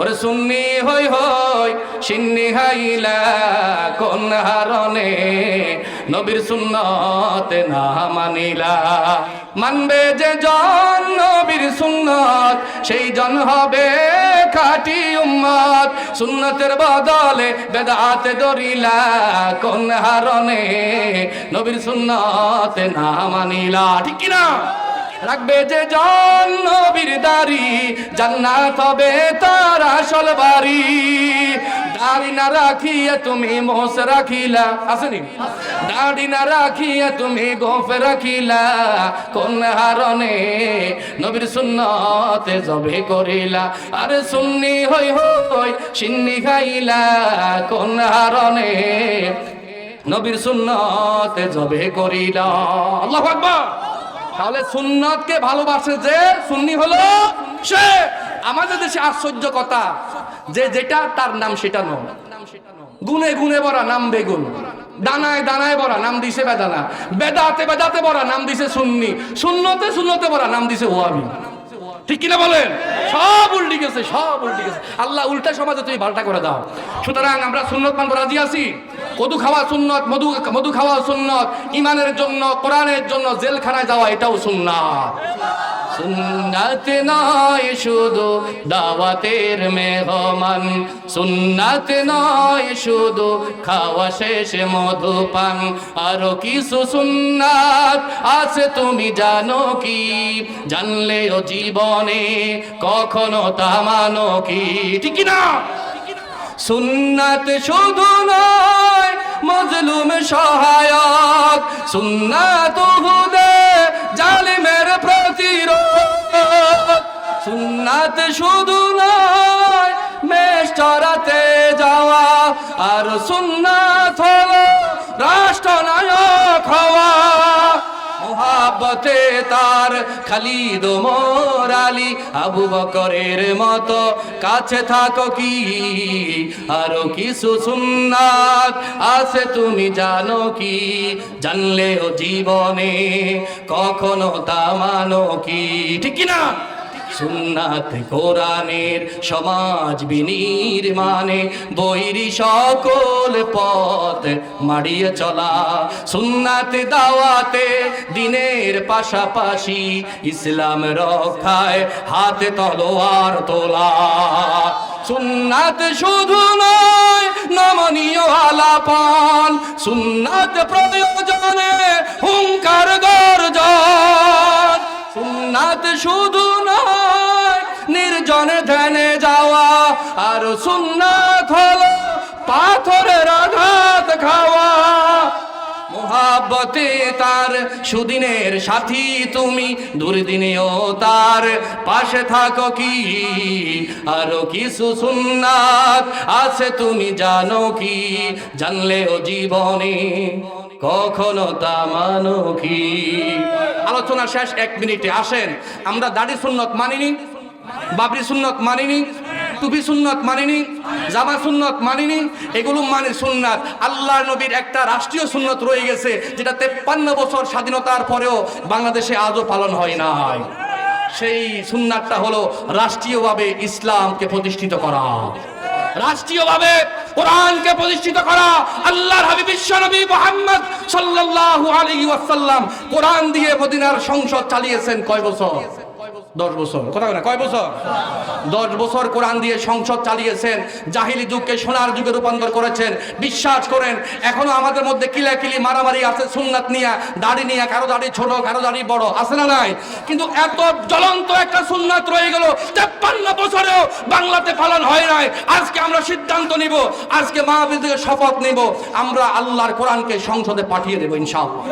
ওরে সুন্নি হই হই, সিন্নি হাইলা কোন হারনে নবীর সুন্নতে না মানিলা। মানবে যে জন নবীর সুন্নত, সেই জন হবে খাটি উম্মত সুন্নতের বদলে বেদাতে দরিলা কোন হারনে নবীর সুন্নতে না মানিলা। ঠিক কি না রাখবে যে জন নবীর দাড়ি, জান্নাত হবে তার আসল বাড়ি। দাড়ি না রাখিয়া তুমি মোস রাখিলা, আসেনি? দাড়ি না রাখিয়া তুমি গোফ রাখিলা, কোন হারনে নবীর সুন্নতে জবে করিলা? আরে সুন্নি হই হই সিন্নি খাইলা, কোন হারনে নবীর সুন্নতে জবে করিলা? আল্লাহু আকবার! তাহলে সুন্নতকে ভালোবাসে যে, সুন্নি হলো সে। আমাদের দেশে আশ্চর্য কথা, যে যেটা তার নাম সেটা নয়। গুনে গুনে ভরা নাম বেগুন। দানায় দানায় ভরা নাম দিছে বেদানা। বেদাতে বেদাতে ভরা নাম দিছে সুন্নি। সুন্নতে সুন্নতে ভরা নাম দিছে ওয়াবি ঠিক কিনা বলেন? সব উল্টি গেছে, সব উল্টি গেছে। আল্লাহ উল্টা সমাজে তুমি পাল্টা করে দাও। সুতরাং আমরা সুন্নত মানব রাজি আছি? মধু খাওয়া সুন্নত, মধু মধু খাওয়া সুন্নত, ইমানের জন্য, কোরআনের জন্য জেলখানায় যাওয়া এটাও সুন্নাত। সুন্নাত নয় শুধু দাওয়াতের মেহমান, সুন্নাত নয় শুধু খাওয়া শেষে মধুপান আরও কিছু সুন্নাত আছে, তুমি জানো কি? জানলেও জীবনে কখনো তা মানো কি? ঠিক না সুন্নাত শুধু নয় মজলুম সহায়ক সুন্নাত হুদে, জালিমের প্রতিরোধ সুন্নাত শুধু নয়, মেষ চড়াতে যাওয়া, আর সুন্নাত হলো মোহাব্বতে তার খালিদ মোর আলী। আবু বকরের মতো কাছে থাকো কি? আরও কিছু সুন্নাত আছে তুমি জানো কি? জানলেও জীবনে কখনো তা মানো কি? ঠিক কি না সুন্নাত কোরআনের সমাজ বিনির্মাণে বৈরি সকল পথ মাড়িয়ে চলা। সুন্নাত দাওয়াতে দিনের পাশাপাশি ইসলাম রক্ষায় হাতে তলোয়ার তোলা। সুন্নাত শুধু নয়, নমনীয় আলাপান। সুন্নাত প্রয়োজনে সুন্নাত হলো পাথরের আঘাত খাওয়া। মোহাব্বতে তার সুদিনের সাথী তুমি, দুর্দিনেও তার পাশে থাকো কি? আরও কিছু সুন্নাত আছে তুমি জানো কি? জানলেও জীবনে কখনো তা মানো কি? আলোচনা শেষ, এক মিনিটে আসেন। আমরা দাড়ি সুন্নত মানিনি, বাবরি সুন্নত মানিনি টুপি সুন্নত মানিনি, জামা সুন্নত মানিনি, এগুলো মানে সুন্নাত। আল্লাহ নবীর একটা রাষ্ট্রীয় সুন্নত রয়ে গেছে, যেটা তেপ্পান্ন বছর স্বাধীনতার পরেও বাংলাদেশে আজও পালন হয় নাই। সেই সুন্নাতটা হলো রাষ্ট্রীয়ভাবে ইসলামকে প্রতিষ্ঠিত করা। রাষ্ট্রীয়ভাবে কোরআনকে প্রতিষ্ঠিত করা। আল্লাহর হাবিব বিশ্বনবী মোহাম্মদ সাল্লাল্লাহু আলাইহি ওয়াসাল্লাম কোরআন দিয়ে মদিনার সংসদ চালিয়েছেন কয় বছর? দশ বছর। কথা না, কয় বছর? দশ বছর কোরআন দিয়ে সংসদ চালিয়েছেন, জাহিলি যুগকে সোনার যুগে রূপান্তর করেছেন। বিশ্বাস করেন, এখনও আমাদের মধ্যে কিলাকিলি, মারামারি আছে, সুন্নাত নিয়ে, দাড়ি নিয়ে, কারও দাড়ি ছোট, কারও দাড়ি বড়, আছে না নাই? কিন্তু এত জ্বলন্ত একটা সুন্নাত রয়ে গেল, তেপ্পান্ন বছরেও বাংলাতে পালন হয় নাই। আজকে আমরা সিদ্ধান্ত নিব, আজকে মাহবিল থেকে শপথ নিব। আমরা আল্লাহর কোরআনকে সংসদে পাঠিয়ে দেবো, ইনশাআল্লাহ।